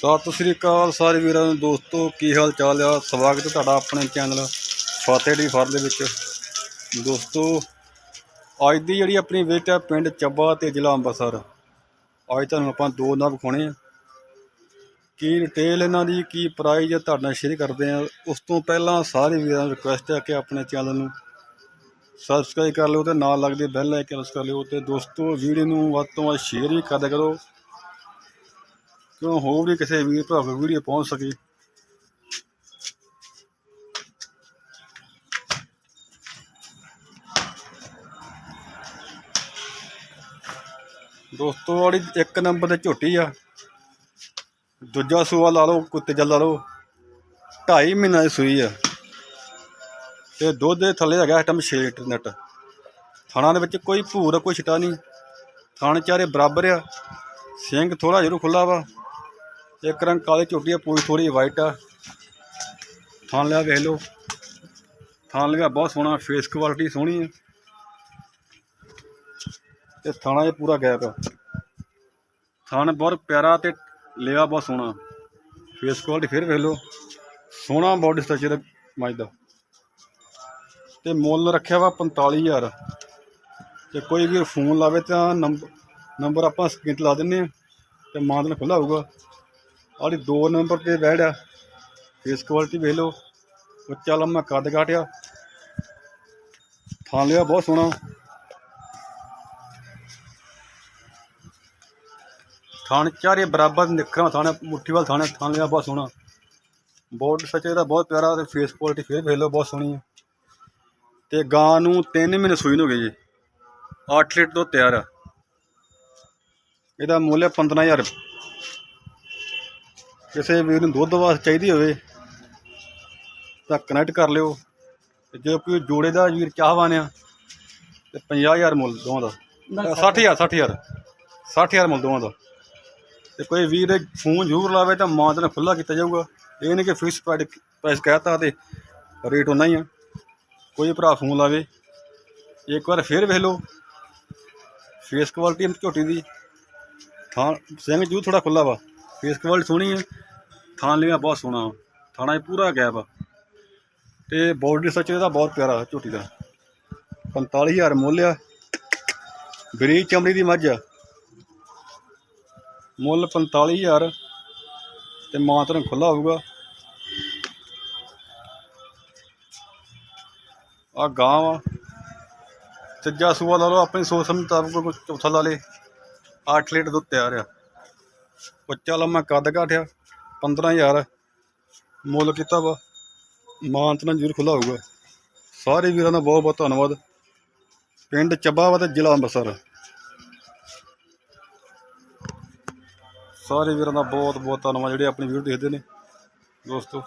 ਸਤਿ ਸ੍ਰੀ ਅਕਾਲ ਸਾਰੇ ਵੀਰਾਂ ਨੂੰ, ਦੋਸਤੋ, ਕੀ ਹਾਲ ਚਾਲ ਆ? ਸਵਾਗਤ ਹੈ ਤੁਹਾਡਾ ਆਪਣੇ ਚੈਨਲ ਫਤਿਹ ਡੀ ਫਰ ਦੇ ਵਿੱਚ। ਦੋਸਤੋ, ਅੱਜ ਦੀ ਜਿਹੜੀ ਆਪਣੀ ਵਿਜ਼ਿਟ ਹੈ ਪਿੰਡ ਚੱਬਾ ਤੇ ਜ਼ਿਲ੍ਹਾ ਅੰਮ੍ਰਿਤਸਰ ਅੱਜ ਤੁਹਾਨੂੰ ਆਪਾਂ ਦੋ ਨਾਮ ਵਿਖਾਉਣੇ ਆ। ਕੀ ਡਿਟੇਲ ਇਹਨਾਂ ਦੀ, ਕੀ ਪ੍ਰਾਈਜ਼ ਹੈ ਤੁਹਾਡੇ ਨਾਲ ਸ਼ੇਅਰ ਕਰਦੇ ਆ। ਉਸ ਤੋਂ ਪਹਿਲਾਂ ਸਾਰੇ ਵੀਰਾਂ ਨੂੰ ਰਿਕੁਐਸਟ ਹੈ ਕਿ ਆਪਣੇ ਚੈਨਲ ਨੂੰ ਸਬਸਕ੍ਰਾਈਬ ਕਰ ਲਿਓ ਤੇ ਨਾਲ ਲੱਗਦੇ ਬੈਲ ਆਈਕਨ ਪ੍ਰੈਸ ਕਰ ਲਿਓ ਤੇ ਦੋਸਤੋ, ਵੀਡੀਓ ਨੂੰ ਵੱਧ ਤੋਂ ਵੱਧ ਸ਼ੇਅਰ ਵੀ ਕਰਦੇ ਕਰੋ। ਕਿਉਂ ਹੋਰ ਵੀ ਕਿਸੇ ਵੀਰ ਭਰਾ ਕੋਲ ਵੀਡੀਓ ਪਹੁੰਚ ਸਕੇ? ਦੋਸਤੋ ਵਾਲੀ ਇੱਕ ਨੰਬਰ ਤੇ ਝੋਟੀ ਆ, ਦੂਜਾ ਸੂਆ ਲਾ ਲਓ ਕੁੱਤੇ ਜਲ ਲਾ ਲਓ, ਢਾਈ ਮਹੀਨਾ ਦੀ ਸੂਈ ਆ। ਤੇ ਦੁੱਧ ਦੇ ਥੱਲੇ ਹੈਗਾ ਆਈਟਮ 6 ਇੰਟਰਨੈਟ ਥਾਣਾ ਦੇ ਵਿੱਚ ਕੋਈ ਭੂਰ ਕੋਈ ਛਿਟਾ ਨਹੀਂ। ਥਾਣ ਚਾਰੇ ਬਰਾਬਰ ਆ। ਸਿੰਘ ਥੋੜਾ ਜਿਹਾ ਖੁੱਲਾ ਵਾ। ਇੱਕ ਰੰਗ ਕਾਲੀ ਝੋਟੀ ਆ, ਪੂਰੀ ਥੋੜੀ ਵਾਈਟ ਆ। ਥਾਣ ਲਿਆ ਵੇਖ ਲਓ। ਥਾਣ ਲਿਆ, ਬਹੁਤ ਸੋਹਣਾ ਫੇਸ ਕੁਆਲਿਟੀ ਸੋਹਣੀ ਆ। ਤੇ ਥਾਣਾ ਇਹ ਪੂਰਾ ਗੈਪ ਆ। ਥਾਣ ਬਹੁਤ ਪਿਆਰਾ ਤੇ ਲਿਆ ਬਹੁਤ ਸੋਹਣਾ। ਫੇਸ ਕੁਆਲਿਟੀ ਫਿਰ ਵੇਖ ਲਓ। ਸੋਹਣਾ ਬਾਡੀ ਸਟਰਕਚਰ ਮੱਝ ਦਾ। ਤੇ ਮੁੱਲ ਰੱਖਿਆ ਵਾ 45000 ਤੇ ਕੋਈ ਵੀ ਫੋਨ ਲਾਵੇ ਤਾਂ ਨੰਬਰ ਨੰਬਰ ਆਪਾਂ ਸਕਰੀਨ ਤੇ ਲਾ ਦਿੰਨੇ ਆ। ਤੇ ਮਾਨ ਖੁੱਲਾ ਹੋਊਗਾ। ਆੜੀ ਦੋ ਨੰਬਰ ਤੇ ਬੈਡ ਆ ਫੇਸ ਕੁਆਲਿਟੀ ਵੇਖ ਲਓ। ਉੱਚਾ ਲੰਮਾ ਕੱਦ ਕਾਟਿਆ। ਥਾਂ ਲਿਆ, ਬਹੁਤ ਸੋਹਣਾ। ਥਾਣ ਚਾਰੇ ਬਰਾਬਰ ਨਿਕਰਾਂ ਥਾਣਾ ਮੁੱਠੀ ਵਾਲ ਥਾਣਾ ਥਾਣ ਲਿਆ, ਬਹੁਤ ਸੋਹਣਾ। ਬੋਰਡ ਸੱਚੇ ਦਾ ਬਹੁਤ ਪਿਆਰਾ ਤੇ ਫੇਸ ਕੁਆਲਿਟੀ ਫੇਰ ਵੇਖ ਲਓ, ਬਹੁਤ ਸੋਹਣੀ ਹੈ ਤੇ ਗਾਂ ਨੂੰ 3 ਮਹੀਨੇ ਸੂਈ ਨੂੰ ਹੋ ਗਏ ਜੀ। 8 ਲੀਟਰ ਤੋਂ ਤਿਆਰ ਆ। ਇਹਦਾ ਮੁੱਲ ਹੈ 15000 ਕਿਸੇ ਵੀਰ ਨੂੰ ਦੁੱਧ ਵਾਸਤੇ ਚਾਹੀਦੀ ਹੋਵੇ ਤਾਂ ਕਨੈਕਟ ਕਰ ਲਿਓ। ਤੇ ਜੇ ਕੋਈ ਜੋੜੇ ਦਾ ਵੀਰ ਚਾਹਵਾਨ ਆ ਤੇ 50000 ਮੁੱਲ ਦੋਵਾਂ ਦਾ। 60000 60000 60000 ਮੁੱਲ ਦੋਵਾਂ ਦਾ। ਤੇ ਕੋਈ ਵੀਰ ਫੋਨ ਜ਼ਰੂਰ ਲਾਵੇ ਤਾਂ ਮਾਂ ਦੇ ਖੁੱਲਾ ਕੀਤਾ ਜਾਊਗਾ। ਇਹ ਨਹੀਂ ਕਿ ਫਿਕਸ ਪ੍ਰਾਈਸ ਕਹਿਤਾ ਤੇ ਰੇਟ ਉਹਨਾਂ ਹੀ ਆ। ਕੋਈ ਭਰਾ ਫੋਨ ਲਾਵੇ। ਇੱਕ ਵਾਰ ਫੇਰ ਵੇਖ ਲਓ। ਫੇਸ ਕੁਆਲਿਟੀ ਝੋਟੀ ਦੀ। ਥਾਂ ਸਿੰਘ ਜੂ ਥੋੜਾ ਖੁੱਲਾ ਵਾ। ਫੇਸ ਕੁਆਲਿਟੀ ਸੋਹਣੀ ਹੈ ਥਾਣ ਲਿਆ ਬਹੁਤ ਸੋਹਣਾ ਵਾ। ਥਾਣਾ ਇਹ ਪੂਰਾ ਗੈਪ ਆ। ਤੇ ਬੋਡੀ ਸੱਚ ਇਹਦਾ ਬਹੁਤ ਪਿਆਰਾ ਝੋਟੀ ਦਾ। 45000 ਮੁੱਲ ਆ। ਬਰੀਕ ਚਮੜੀ ਦੀ ਮੱਝ ਆ। ਮੁੱਲ 45000 ਤੇ ਮਾਤਰ ਖੁੱਲਾ ਹੋਊਗਾ। ਆ ਗਾਂ ਵਾ ਤੀਜਾ ਸੂਆ ਲਾ ਲਓ, ਆਪਣੀ ਸੋਚ ਸਮਝ ਮੁਤਾਬਕ ਕੋਈ ਚੌਥਾ ਲਾ ਲੇ 8 ਲੀਟਰ ਦੁੱਧ ਤਿਆਰ ਆ। ਬੱਚਾ ਲੰਮਾ ਕੱਦ ਘਾਟਿਆ। 15000 ਮੁੱਲ ਕੀਤਾ ਵਾ। ਮਾਨਤਨਾ ਜ਼ਰੂਰ ਖੁੱਲਾ ਹੋਊਗਾ। ਸਾਰੇ ਵੀਰਾਂ ਦਾ ਬਹੁਤ ਬਹੁਤ ਧੰਨਵਾਦ। ਪਿੰਡ ਚੱਬਾਵਾ ਤੇ ਜ਼ਿਲ੍ਹਾ ਅੰਮ੍ਰਿਤਸਰ। ਸਾਰੇ ਵੀਰਾਂ ਦਾ ਬਹੁਤ ਬਹੁਤ ਧੰਨਵਾਦ। ਜਿਹੜੇ ਆਪਣੀ ਵੀਡੀਓ ਦੇਖਦੇ ਨੇ, ਦੋਸਤੋ।